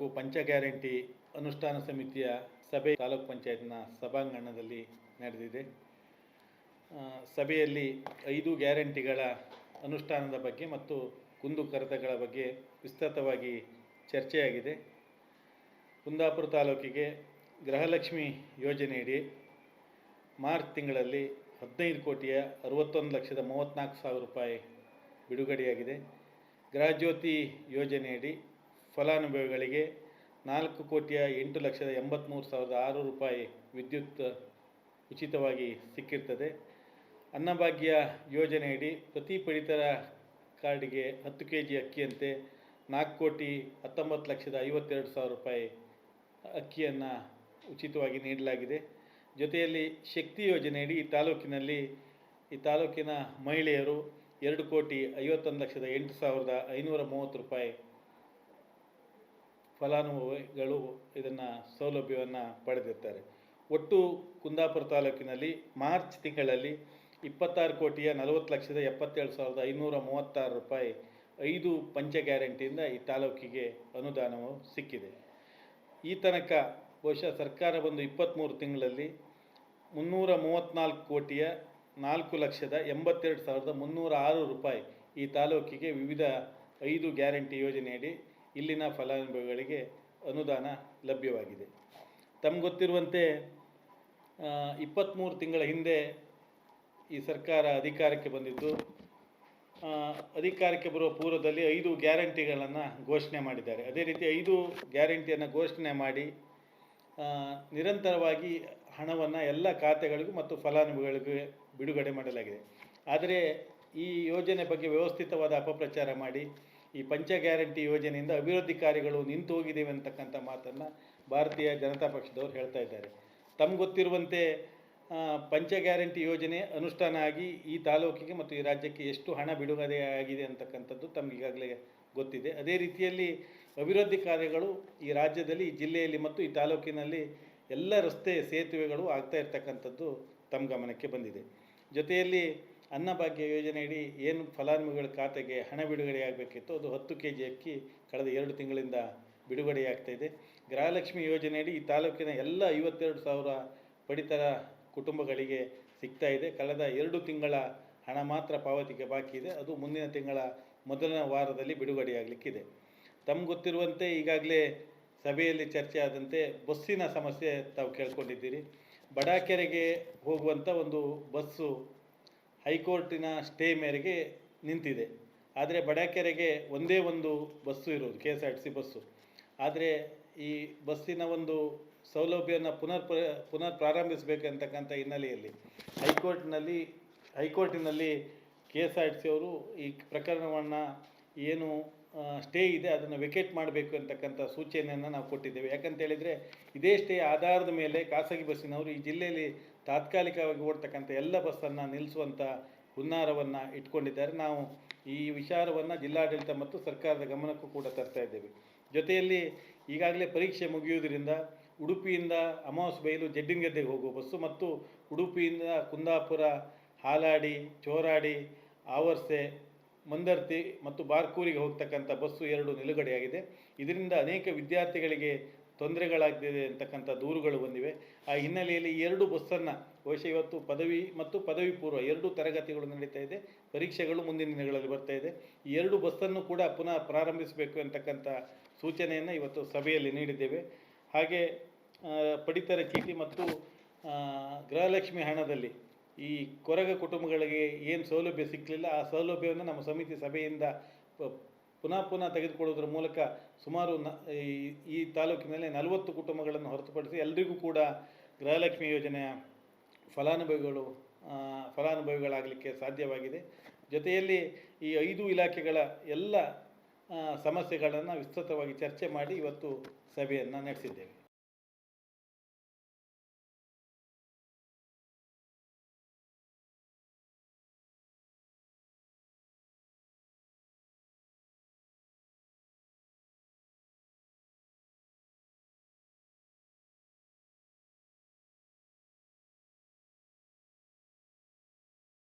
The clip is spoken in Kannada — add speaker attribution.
Speaker 1: ತಾಲೂಕು ಪಂಚ ಗ್ಯಾರಂಟಿ ಅನುಷ್ಠಾನ ಸಮಿತಿಯ ಸಭೆ ತಾಲೂಕು ಪಂಚಾಯತ್ನ ಸಭಾಂಗಣದಲ್ಲಿ ನಡೆದಿದೆ. ಸಭೆಯಲ್ಲಿ ಐದು ಗ್ಯಾರಂಟಿಗಳ ಅನುಷ್ಠಾನದ ಬಗ್ಗೆ ಮತ್ತು ಕುಂದುಕೊರತೆಗಳ ಬಗ್ಗೆ ವಿಸ್ತೃತವಾಗಿ ಚರ್ಚೆಯಾಗಿದೆ. ಕುಂದಾಪುರ ತಾಲೂಕಿಗೆ ಗೃಹಲಕ್ಷ್ಮಿ ಯೋಜನೆಯಡಿ ಮಾರ್ಚ್ ತಿಂಗಳಲ್ಲಿ ಹದಿನೈದು ಕೋಟಿಯ ಅರವತ್ತೊಂದು ಲಕ್ಷದ ಮೂವತ್ತ್ನಾಲ್ಕು ಸಾವಿರ ರೂಪಾಯಿ ಬಿಡುಗಡೆಯಾಗಿದೆ. ಗೃಹಜ್ಯೋತಿ ಯೋಜನೆಯಡಿ ಫಲಾನುಭವಿಗಳಿಗೆ ನಾಲ್ಕು ಕೋಟಿಯ ಎಂಟು ಲಕ್ಷದ ಎಂಬತ್ತ್ಮೂರು ಸಾವಿರದ ಆರು ರೂಪಾಯಿ ವಿದ್ಯುತ್ ಉಚಿತವಾಗಿ ಸಿಕ್ಕಿರ್ತದೆ. ಅನ್ನಭಾಗ್ಯ ಯೋಜನೆಯಡಿ ಪ್ರತಿ ಪಡಿತರ ಕಾರ್ಡಿಗೆ ಹತ್ತು ಕೆ ಜಿ ಅಕ್ಕಿಯಂತೆ ನಾಲ್ಕು ಕೋಟಿ ಹತ್ತೊಂಬತ್ತು ಲಕ್ಷದ ಐವತ್ತೆರಡು ಸಾವಿರ ರೂಪಾಯಿ ಅಕ್ಕಿಯನ್ನು ಉಚಿತವಾಗಿ ನೀಡಲಾಗಿದೆ. ಜೊತೆಯಲ್ಲಿ ಶಕ್ತಿ ಯೋಜನೆಯಡಿ ಈ ತಾಲೂಕಿನಲ್ಲಿ, ಈ ತಾಲೂಕಿನ ಮಹಿಳೆಯರು ಎರಡು ಕೋಟಿ ಐವತ್ತೊಂದು ಲಕ್ಷದ ಎಂಟು ಸಾವಿರದ ಐನೂರ ಮೂವತ್ತು ರೂಪಾಯಿ ಫಲಾನುಭವಿಗಳು ಇದನ್ನು ಸೌಲಭ್ಯವನ್ನು ಪಡೆದಿರ್ತಾರೆ. ಒಟ್ಟು ಕುಂದಾಪುರ ತಾಲೂಕಿನಲ್ಲಿ ಮಾರ್ಚ್ ತಿಂಗಳಲ್ಲಿ ಇಪ್ಪತ್ತಾರು ಕೋಟಿಯ ನಲವತ್ತು ಲಕ್ಷದ ಎಪ್ಪತ್ತೇಳು ಸಾವಿರದ ಐನೂರ ಮೂವತ್ತಾರು ರೂಪಾಯಿ ಐದು ಪಂಚ ಗ್ಯಾರಂಟಿಯಿಂದ ಈ ತಾಲೂಕಿಗೆ ಅನುದಾನವು ಸಿಕ್ಕಿದೆ. ಈ ತನಕ ಬಹುಶಃ ಸರ್ಕಾರ ಬಂದು ಇಪ್ಪತ್ತ್ಮೂರು ತಿಂಗಳಲ್ಲಿ ಮುನ್ನೂರ ಮೂವತ್ತ್ನಾಲ್ಕು ಕೋಟಿಯ ನಾಲ್ಕು ಲಕ್ಷದ ಎಂಬತ್ತೆರಡು ಸಾವಿರದ ಮುನ್ನೂರ ಆರು ರೂಪಾಯಿ ಈ ತಾಲೂಕಿಗೆ ವಿವಿಧ ಐದು ಗ್ಯಾರಂಟಿ ಯೋಜನೆಯಡಿ ಇಲ್ಲಿನ ಫಲಾನುಭವಿಗಳಿಗೆ ಅನುದಾನ ಲಭ್ಯವಾಗಿದೆ. ತಮ್ಗೆ ಗೊತ್ತಿರುವಂತೆ ಇಪ್ಪತ್ತ್ಮೂರು ತಿಂಗಳ ಹಿಂದೆ ಈ ಸರ್ಕಾರ ಅಧಿಕಾರಕ್ಕೆ ಬಂದಿದ್ದು ಅಧಿಕಾರಕ್ಕೆ ಬರುವ ಪೂರ್ವದಲ್ಲಿ ಐದು ಗ್ಯಾರಂಟಿಗಳನ್ನು ಘೋಷಣೆ ಮಾಡಿದ್ದಾರೆ. ಅದೇ ರೀತಿ ಐದು ಗ್ಯಾರಂಟಿಯನ್ನು ಘೋಷಣೆ ಮಾಡಿ ನಿರಂತರವಾಗಿ ಹಣವನ್ನು ಎಲ್ಲ ಖಾತೆಗಳಿಗೂ ಮತ್ತು ಫಲಾನುಭವಿಗಳಿಗೂ ಬಿಡುಗಡೆ ಮಾಡಲಾಗಿದೆ. ಆದರೆ ಈ ಯೋಜನೆ ಬಗ್ಗೆ ವ್ಯವಸ್ಥಿತವಾದ ಅಪಪ್ರಚಾರ ಮಾಡಿ ಈ ಪಂಚ ಗ್ಯಾರಂಟಿ ಯೋಜನೆಯಿಂದ ಅಭಿವೃದ್ಧಿ ಕಾರ್ಯಗಳು ನಿಂತು ಹೋಗಿದ್ದೇವೆ ಅಂತಕ್ಕಂಥ ಮಾತನ್ನು ಭಾರತೀಯ ಜನತಾ ಪಕ್ಷದವರು ಹೇಳ್ತಾ ಇದ್ದಾರೆ. ತಮ್ಗೆ ಗೊತ್ತಿರುವಂತೆ ಪಂಚ ಗ್ಯಾರಂಟಿ ಯೋಜನೆ ಅನುಷ್ಠಾನ ಆಗಿ ಈ ತಾಲೂಕಿಗೆ ಮತ್ತು ಈ ರಾಜ್ಯಕ್ಕೆ ಎಷ್ಟು ಹಣ ಬಿಡುಗಡೆ ಆಗಿದೆ ಅಂತಕ್ಕಂಥದ್ದು ತಮ್ಗೆ ಈಗಾಗಲೇ ಗೊತ್ತಿದೆ. ಅದೇ ರೀತಿಯಲ್ಲಿ ಅಭಿವೃದ್ಧಿ ಕಾರ್ಯಗಳು ಈ ರಾಜ್ಯದಲ್ಲಿ, ಈ ಜಿಲ್ಲೆಯಲ್ಲಿ ಮತ್ತು ಈ ತಾಲೂಕಿನಲ್ಲಿ ಎಲ್ಲ ರಸ್ತೆ ಸೇತುವೆಗಳು ಆಗ್ತಾ ಇರ್ತಕ್ಕಂಥದ್ದು ತಮ್ಮ ಗಮನಕ್ಕೆ ಬಂದಿದೆ. ಜೊತೆಯಲ್ಲಿ ಅನ್ನಭಾಗ್ಯ ಯೋಜನೆಯಡಿ ಏನು ಫಲಾನುಭವಿಗಳ ಖಾತೆಗೆ ಹಣ ಬಿಡುಗಡೆಯಾಗಬೇಕಿತ್ತು ಅದು ಹತ್ತು ಕೆ ಜಿ ಅಕ್ಕಿ ಕಳೆದ ಎರಡು ತಿಂಗಳಿಂದ ಬಿಡುಗಡೆಯಾಗ್ತಾ ಇದೆ. ಗೃಹಲಕ್ಷ್ಮಿ ಯೋಜನೆಯಡಿ ಈ ತಾಲೂಕಿನ ಎಲ್ಲ ಐವತ್ತೆರಡು ಸಾವಿರ ಪಡಿತರ ಕುಟುಂಬಗಳಿಗೆ ಸಿಗ್ತಾ ಇದೆ. ಕಳೆದ ಎರಡು ತಿಂಗಳ ಹಣ ಮಾತ್ರ ಪಾವತಿಗೆ ಬಾಕಿ ಇದೆ. ಅದು ಮುಂದಿನ ತಿಂಗಳ ಮೊದಲನೇ ವಾರದಲ್ಲಿ ಬಿಡುಗಡೆಯಾಗಲಿಕ್ಕಿದೆ ತಮ್ಗೆ ಗೊತ್ತಿರುವಂತೆ ಈಗಾಗಲೇ ಸಭೆಯಲ್ಲಿ ಚರ್ಚೆ ಆದಂತೆ ಬಸ್ಸಿನ ಸಮಸ್ಯೆ ತಾವು ಕೇಳ್ಕೊಂಡಿದ್ದೀರಿ. ಬಡಾಕೆರೆಗೆ ಹೋಗುವಂಥ ಒಂದು ಬಸ್ಸು ಹೈಕೋರ್ಟಿನ ಸ್ಟೇ ಮೇರೆಗೆ ನಿಂತಿದೆ. ಆದರೆ ಬಡಕೆರೆಗೆ ಒಂದೇ ಒಂದು ಬಸ್ಸು ಇರೋದು K S R T C bus. ಆದರೆ ಈ ಬಸ್ಸಿನ ಒಂದು ಸೌಲಭ್ಯನ ಪುನರ್ ಪುನರ್ ಪ್ರಾರಂಭಿಸಬೇಕಂತಕ್ಕಂಥ ಹಿನ್ನೆಲೆಯಲ್ಲಿ ಹೈಕೋರ್ಟ್ನಲ್ಲಿ, ಹೈಕೋರ್ಟಿನಲ್ಲಿ K S R T C ಅವರು ಈ ಪ್ರಕರಣವನ್ನು ಏನು ಸ್ಟೇ ಇದೆ ಅದನ್ನು ವೆಕೇಟ್ ಮಾಡಬೇಕು ಅಂತಕ್ಕಂಥ ಸೂಚನೆಯನ್ನು ನಾವು ಕೊಟ್ಟಿದ್ದೇವೆ. ಯಾಕಂತ ಹೇಳಿದರೆ ಇದೇ ಸ್ಟೇ ಆಧಾರದ ಮೇಲೆ ಖಾಸಗಿ ಬಸ್ಸಿನವರು ಈ ಜಿಲ್ಲೆಯಲ್ಲಿ ತಾತ್ಕಾಲಿಕವಾಗಿ ಓಡ್ತಕ್ಕಂಥ ಎಲ್ಲ ಬಸ್ಸನ್ನು ನಿಲ್ಲಿಸುವಂಥ ಹುನ್ನಾರವನ್ನು ಇಟ್ಕೊಂಡಿದ್ದಾರೆ. ನಾವು ಈ ವಿಚಾರವನ್ನು ಜಿಲ್ಲಾಡಳಿತ ಮತ್ತು ಸರ್ಕಾರದ ಗಮನಕ್ಕೂ ಕೂಡ ತರ್ತಾ ಇದ್ದೇವೆ. ಜೊತೆಯಲ್ಲಿ ಈಗಾಗಲೇ ಪರೀಕ್ಷೆ ಮುಗಿಯುವುದರಿಂದ ಉಡುಪಿಯಿಂದ ಅಮಾವಾಸ್ ಬೈಲು ಜಡ್ಡಿನಗದ್ದೆಗೆ ಹೋಗುವ ಬಸ್ಸು ಮತ್ತು ಉಡುಪಿಯಿಂದ ಕುಂದಾಪುರ, ಹಾಲಾಡಿ, ಚೋರಾಡಿ, ಆವರ್ಸೆ, ಮಂದರ್ತಿ ಮತ್ತು ಬಾರ್ಕೂರಿಗೆ ಹೋಗ್ತಕ್ಕಂಥ ಬಸ್ಸು ಎರಡು ನಿಲುಗಡೆಯಾಗಿದೆ. ಇದರಿಂದ ಅನೇಕ ವಿದ್ಯಾರ್ಥಿಗಳಿಗೆ ತೊಂದರೆಗಳಾಗ್ತಿದೆ ಅಂತಕ್ಕಂಥ ದೂರುಗಳು ಬಂದಿವೆ. ಆ ಹಿನ್ನೆಲೆಯಲ್ಲಿ ಎರಡು ಬಸ್ಸನ್ನು ಬಹುಶಃ ಇವತ್ತು ಪದವಿ ಮತ್ತು ಪದವಿ ಪೂರ್ವ ಎರಡು ತರಗತಿಗಳು ನಡೀತಾ ಇದೆ. ಪರೀಕ್ಷೆಗಳು ಮುಂದಿನ ದಿನಗಳಲ್ಲಿ ಬರ್ತಾ ಇದೆ. ಎರಡು ಬಸ್ಸನ್ನು ಕೂಡ ಪುನಃ ಪ್ರಾರಂಭಿಸಬೇಕು ಅಂತಕ್ಕಂಥ ಸೂಚನೆಯನ್ನು ಇವತ್ತು ಸಭೆಯಲ್ಲಿ ನೀಡಿದ್ದೇವೆ. ಹಾಗೆ ಪಡಿತರ ಚೀಟಿ ಮತ್ತು ಗೃಹಲಕ್ಷ್ಮಿ ಹಣದಲ್ಲಿ ಈ ಕೊರಗ ಕುಟುಂಬಗಳಿಗೆ ಏನು ಸೌಲಭ್ಯ ಸಿಕ್ಕಲಿಲ್ಲ ಆ ಸೌಲಭ್ಯವನ್ನು ನಮ್ಮ ಸಮಿತಿ ಸಭೆಯಿಂದ ಪುನಃ ಪುನಃ ತೆಗೆದುಕೊಳ್ಳೋದ್ರ ಮೂಲಕ ಸುಮಾರು ನ ಈ ತಾಲೂಕಿನಲ್ಲಿ ನಲವತ್ತು ಕುಟುಂಬಗಳನ್ನು ಹೊರತುಪಡಿಸಿ ಎಲ್ರಿಗೂ ಕೂಡ ಗೃಹಲಕ್ಷ್ಮಿ ಯೋಜನೆಯ ಫಲಾನುಭವಿಗಳು ಫಲಾನುಭವಿಗಳಾಗಲಿಕ್ಕೆ ಸಾಧ್ಯವಾಗಿದೆ. ಜೊತೆಯಲ್ಲಿ ಈ ಐದು ಇಲಾಖೆಗಳ ಎಲ್ಲ ಸಮಸ್ಯೆಗಳನ್ನು ವಿಸ್ತೃತವಾಗಿ ಚರ್ಚೆ ಮಾಡಿ ಇವತ್ತು ಸಭೆಯನ್ನು ನಡೆಸಿದ್ದೇವೆ.